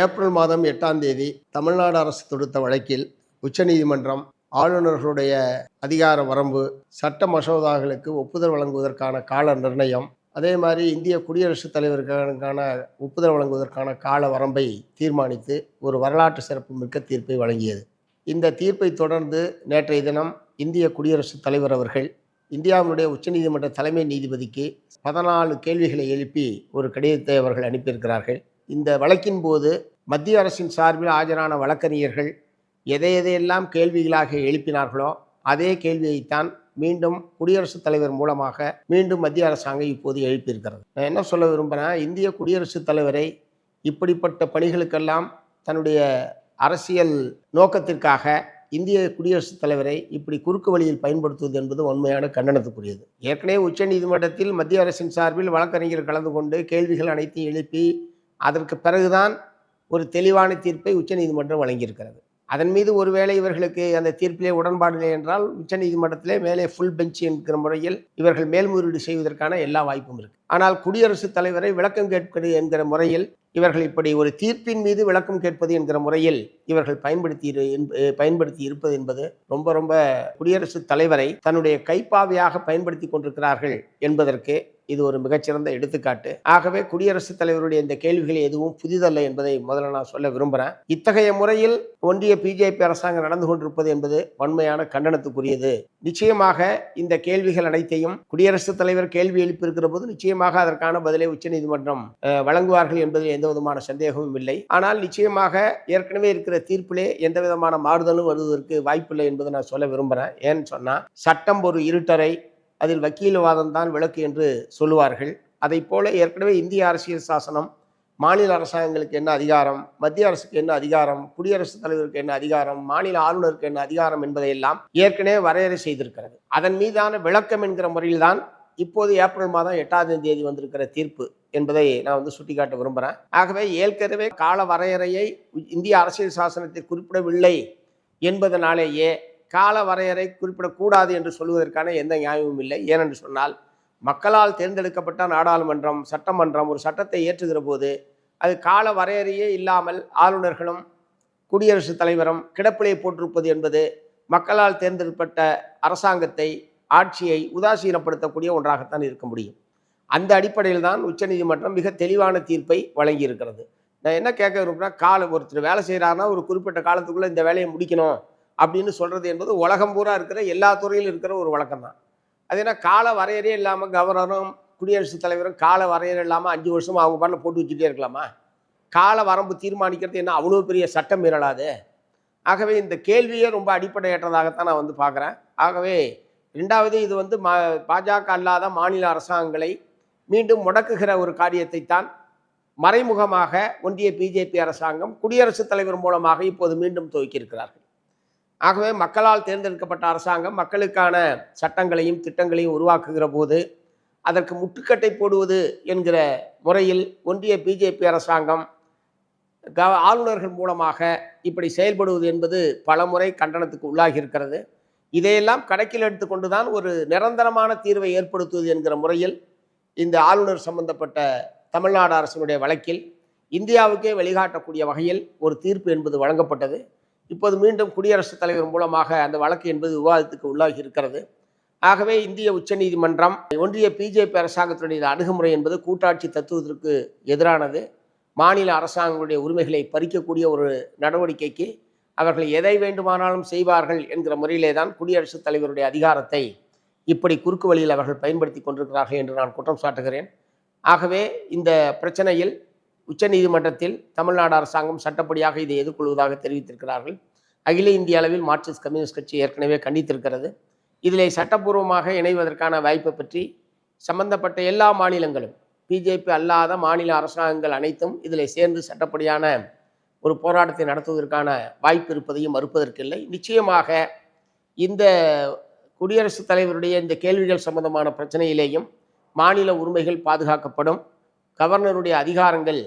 April மாதம் எட்டாம் தேதி தமிழ்நாடு அரசு தொடுத்த வழக்கில் உச்சநீதிமன்றம் ஆளுநர்களுடைய அதிகார வரம்பு சட்ட மசோதாக்களுக்கு ஒப்புதல் வழங்குவதற்கான கால நிர்ணயம் அதே மாதிரி இந்திய குடியரசுத் தலைவருக்கான ஒப்புதல் வழங்குவதற்கான கால வரம்பை தீர்மானித்து ஒரு வரலாற்று சிறப்பு மிக்க தீர்ப்பை வழங்கியது. இந்த தீர்ப்பை தொடர்ந்து நேற்றைய தினம் இந்திய குடியரசுத் தலைவர் அவர்கள் இந்தியாவினுடைய உச்சநீதிமன்ற தலைமை நீதிபதிக்கு பதினாலு கேள்விகளை எழுப்பி ஒரு கடிதத்தை அவர்கள் அனுப்பியிருக்கிறார்கள். இந்த வழக்கின் போது மத்திய அரசின் சார்பில் ஆஜரான வழக்கறிஞர்கள் எதை எதையெல்லாம் கேள்விகளாக எழுப்பினார்களோ அதே கேள்வியைத்தான் மீண்டும் குடியரசுத் தலைவர் மூலமாக மீண்டும் மத்திய அரசாங்கம் இப்போது எழுப்பியிருக்கிறது. நான் என்ன சொல்ல விரும்புகிறேன் இந்திய குடியரசுத் தலைவரை இப்படிப்பட்ட பணிகளுக்கெல்லாம் தன்னுடைய அரசியல் நோக்கத்திற்காக இந்திய குடியரசுத் தலைவரை இப்படி குறுக்கு வழியில் பயன்படுத்துவது என்பது உண்மையான கண்டனத்துக்குரியது. ஏற்கனவே உச்சநீதிமன்றத்தில் மத்திய அரசின் சார்பில் வழக்கறிஞர் கலந்து கொண்டு கேள்விகள் அனைத்தையும் எழுப்பி அதற்கு பிறகுதான் ஒரு தெளிவான தீர்ப்பை உச்சநீதிமன்றம் வழங்கியிருக்கிறது. அதன் மீது ஒருவேளை இவர்களுக்கு அந்த தீர்ப்பிலே உடன்பாடு இல்லை என்றால் உச்சநீதிமன்றத்திலே மேலே ஃபுல் பெஞ்ச் என்கிற முறையில் இவர்கள் மேல்முறையீடு செய்வதற்கான எல்லா வாய்ப்பும் இருக்கு. ஆனால் குடியரசுத் தலைவரை விளக்கம் கேட்பது என்கிற முறையில் இவர்கள் இப்படி ஒரு தீர்ப்பின் மீது விளக்கம் கேட்பது என்கிற முறையில் இவர்கள் பயன்படுத்தி பயன்படுத்தி இருப்பது என்பது ரொம்ப ரொம்ப குடியரசுத் தலைவரை தன்னுடைய கைப்பாவையாக பயன்படுத்தி கொண்டிருக்கிறார்கள் என்பதற்கு இது ஒரு மிகச்சிறந்த எடுத்துக்காட்டு. ஆகவே குடியரசுத் தலைவருடைய இந்த கேள்விகள் எதுவும் புதிதல்ல என்பதை முதல்ல நான் சொல்ல விரும்புகிறேன் இத்தகைய முறையில் ஒன்றிய பிஜேபி அரசாங்கம் நடந்து கொண்டிருப்பது என்பது வன்மையான கண்டனத்துக்குரியது. நிச்சயமாக இந்த கேள்விகள் அனைத்தையும் குடியரசுத் தலைவர் கேள்வி எழுப்பியிருக்கிற போது நிச்சயமாக அதற்கான பதிலை உச்சநீதிமன்றம் வழங்குவார்கள் என்பதில் எந்த விதமான சந்தேகமும் இல்லை. ஆனால் நிச்சயமாக ஏற்கனவே இருக்கிற தீர்ப்பிலே எந்த விதமான மாறுதலும் வருவதற்கு வாய்ப்பில்லை என்பதை நான் சொல்ல விரும்புகிறேன் ஏன்னு சொன்னால் சட்டம் ஒரு இருட்டரை அதில் வக்கீல்வாதம் தான் விளக்கு என்று சொல்லுவார்கள். அதை போல ஏற்கனவே இந்திய அரசியல் சாசனம் மாநில அரசாங்கங்களுக்கு என்ன அதிகாரம் மத்திய அரசுக்கு என்ன அதிகாரம் குடியரசுத் தலைவருக்கு என்ன அதிகாரம் மாநில ஆளுநருக்கு என்ன அதிகாரம் என்பதையெல்லாம் ஏற்கனவே வரையறை செய்திருக்கிறது. அதன் மீதான விளக்கம் என்கிற முறையில்தான் இப்போது ஏப்ரல் மாதம் எட்டாம் தேதி வந்திருக்கிற தீர்ப்பு என்பதை நான் வந்து சுட்டிக்காட்ட விரும்புகிறேன் ஆகவே ஏற்கனவே கால வரையறையை இந்திய அரசியல் சாசனத்தில் குறிப்பிடவில்லை என்பதனாலேயே கால வரையறை குறிப்பிடக்கூடாது என்று சொல்வதற்கான எந்த நியாயமும் இல்லை. ஏனென்று சொன்னால் மக்களால் தேர்ந்தெடுக்கப்பட்ட நாடாளுமன்றம் சட்டமன்றம் ஒரு சட்டத்தை இயற்றுகிற போது அது கால வரையறையே இல்லாமல் ஆளுநர்களும் குடியரசுத் தலைவரும் கிடப்பிலே போட்டிருப்பது என்பது மக்களால் தேர்ந்தெடுக்கப்பட்ட அரசாங்கத்தை ஆட்சியை உதாசீனப்படுத்தக்கூடிய ஒன்றாகத்தான் இருக்க முடியும். அந்த அடிப்படையில் தான் உச்சநீதிமன்றம் மிக தெளிவான தீர்ப்பை வழங்கியிருக்கிறது. நான் என்ன கேட்க விரும்புகிறேன் கால ஒருத்தர் வேலை செய்கிறாருன்னா ஒரு குறிப்பிட்ட காலத்துக்குள்ளே இந்த வேலையை முடிக்கணும். அப்படின்னு சொல்கிறது என்பது உலகம் பூரா இருக்கிற எல்லா துறையிலும் இருக்கிற ஒரு வழக்கம் தான் அது என்ன கால வரையறையே இல்லாமல் கவர்னரும் குடியரசுத் தலைவரும் கால வரையறை இல்லாமல் அஞ்சு வருஷம் அவங்க பாட்டில் போட்டு வச்சுட்டே இருக்கலாமா? கால வரம்பு தீர்மானிக்கிறது என்ன அவ்வளோ பெரிய சட்டம் மீறலாது? ஆகவே இந்த கேள்வியே ரொம்ப அடிப்படையற்றதாகத்தான் நான் வந்து பார்க்குறேன். ஆகவே ரெண்டாவது இது வந்து மா பாஜக அல்லாத மாநில அரசாங்கங்களை மீண்டும் முடக்குகிற ஒரு காரியத்தை தான் மறைமுகமாக ஒன்றிய பிஜேபி அரசாங்கம் குடியரசுத் தலைவர் மூலமாக இப்போது மீண்டும் துவக்கியிருக்கிறார்கள். ஆகவே மக்களால் தேர்ந்தெடுக்கப்பட்ட அரசாங்கம் மக்களுக்கான சட்டங்களையும் திட்டங்களையும் உருவாக்குகிற போது அதற்கு முட்டுக்கட்டை போடுவது என்கிற முறையில் ஒன்றிய பிஜேபி அரசாங்கம் க ஆளுநர்கள் மூலமாக இப்படி செயல்படுவது என்பது பலமுறை கண்டனத்துக்கு உள்ளாகி இருக்கிறது இதையெல்லாம் கணக்கில் எடுத்துக்கொண்டு தான் ஒரு நிரந்தரமான தீர்வை ஏற்படுத்துவது என்கிற முறையில் இந்த ஆளுநர் சம்பந்தப்பட்ட தமிழ்நாடு அரசினுடைய வழக்கில் இந்தியாவுக்கே வழிகாட்டக்கூடிய வகையில் ஒரு தீர்ப்பு என்பது வழங்கப்பட்டது. இப்போது மீண்டும் குடியரசுத் தலைவர் மூலமாக அந்த வழக்கு என்பது விவாதத்துக்கு உள்ளாகி இருக்கிறது. ஆகவே இந்திய உச்சநீதிமன்றம் ஒன்றிய பிஜேபி அரசாங்கத்தினுடைய அணுகுமுறை என்பது கூட்டாட்சி தத்துவத்திற்கு எதிரானது. மாநில அரசாங்கங்களுடைய உரிமைகளை பறிக்கக்கூடிய ஒரு நடவடிக்கைக்கு அவர்கள் எதை வேண்டுமானாலும் செய்வார்கள் என்கிற முறையிலே தான் குடியரசுத் தலைவருடைய அதிகாரத்தை இப்படி குறுக்கு வழியில் அவர்கள் பயன்படுத்தி கொண்டிருக்கிறார்கள் என்று நான் குற்றம் சாட்டுகிறேன். ஆகவே இந்த பிரச்சனையில் உச்சநீதிமன்றத்தில் தமிழ்நாடு அரசாங்கம் சட்டப்படியாக இதை எதிர்கொள்வதாக தெரிவித்திருக்கிறார்கள். அகில இந்திய அளவில் மார்க்சிஸ்ட் கம்யூனிஸ்ட் கட்சி ஏற்கனவே கண்டித்திருக்கிறது. இதிலே சட்டப்பூர்வமாக இணைவதற்கான வாய்ப்பை பற்றி சம்பந்தப்பட்ட எல்லா மாநிலங்களும் பிஜேபி அல்லாத மாநில அரசாங்கங்கள் அனைத்தும் இதில் சேர்ந்து சட்டப்படியான ஒரு போராட்டத்தை நடத்துவதற்கான வாய்ப்பு இருப்பதையும் மறுப்பதற்கில்லை. நிச்சயமாக இந்த குடியரசுத் தலைவருடைய இந்த கேள்விகள் சம்பந்தமான பிரச்சனையிலேயும் மாநில உரிமைகள் பாதுகாக்கப்படும். கவர்னருடைய அதிகாரங்கள்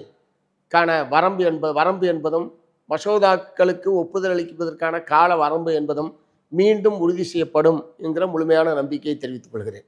கான வரம்பு என்பது வரம்பு என்பதும் மசோதாக்களுக்கு ஒப்புதல் அளிப்பதற்கான கால வரம்பு என்பதும் மீண்டும் உறுதி செய்யப்படும் என்கிற முழுமையான நம்பிக்கையை தெரிவித்துக் கொள்கிறேன்.